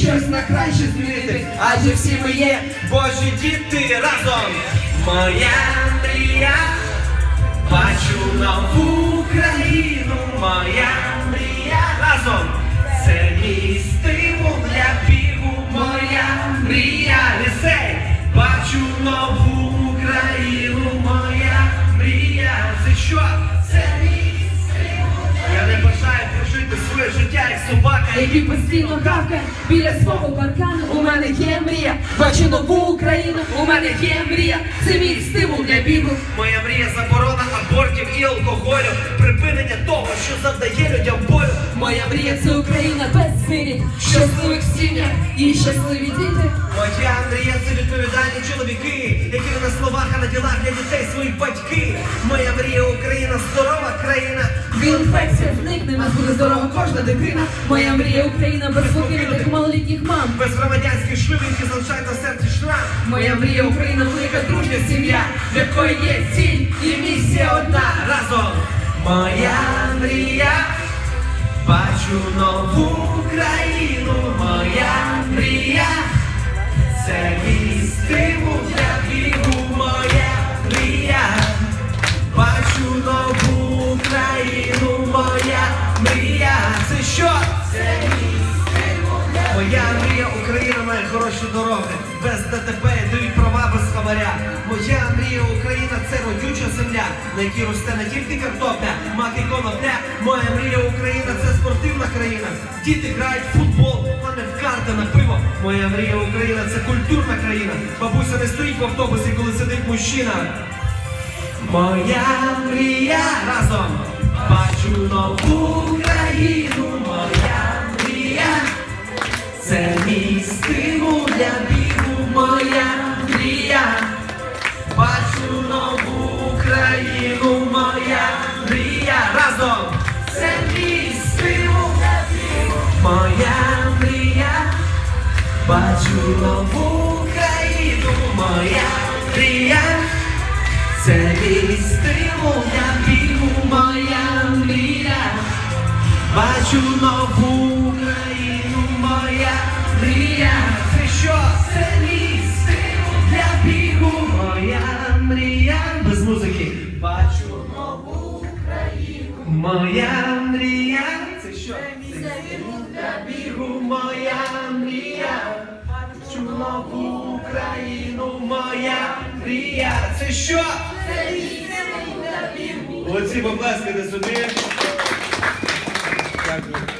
щось на краще змінити, адже всі ми є Божі діти разом. Моя мрія, бачу нову країну, моя мрія разом. Це мій стимул для бігу, моя мрія, лісей, бачу нову прожити життя як собака, Який постійно гавкає біля свого паркану. У мене є мрія, бачу нову Україну. У мене є мрія, це мій стимул для бігу. Моя мрія заборона абортів і алкоголю, припинення того, що завдає людям болю. Моя мрія це Україна без звірів, щасливих сім'ях і щасливі діти. Моя мрія це відповідальні чоловіки, словах, а на ділах для дітей своїх батьки. Моя мрія Україна, здорова країна. Віл-інфекція зникне, нас буде здорова кожна дитина. Моя мрія Україна без покинутих малолітніх мам. Без громадянських шлюбінки залишай на серці шрам. Моя мрія Україна велика дружня сім'я, в якої є ціль і місія одна. разом. Моя мрія, бачу нову країну, моя мрія, мрія, це що? Це Моя мрія, Україна має хороші дороги, без ДТП дають права без хабаря. Моя мрія Україна це родюча земля, на якій росте не тільки картопля, мак і конопля. Моя мрія Україна це спортивна країна. Діти грають в футбол, а не в карти на пиво. Моя мрія Україна це культурна країна. Бабуся не стоїть в автобусі, коли сидить мужчина. Моя мрія разом бачу нову країну, моя мрія. Це мій стимул для бігу, моя мрія. Бачу нову країну, моя мрія. Разом це мій стимул для бігу, моя мрія. Бачу нову країну, моя мрія. Це мій стимул для бігу, Бачу нову країну, моя мрія. Це що? Це мій стимул для бігу, моя мрія. Без музики. Бачу нову країну, моя мрія. Це що? Це стимул для бігу, моя мрія. Бачу нову країну, моя мрія. Це що? Це мій стимул для бігу. Оці поплескайте собі. Дякую.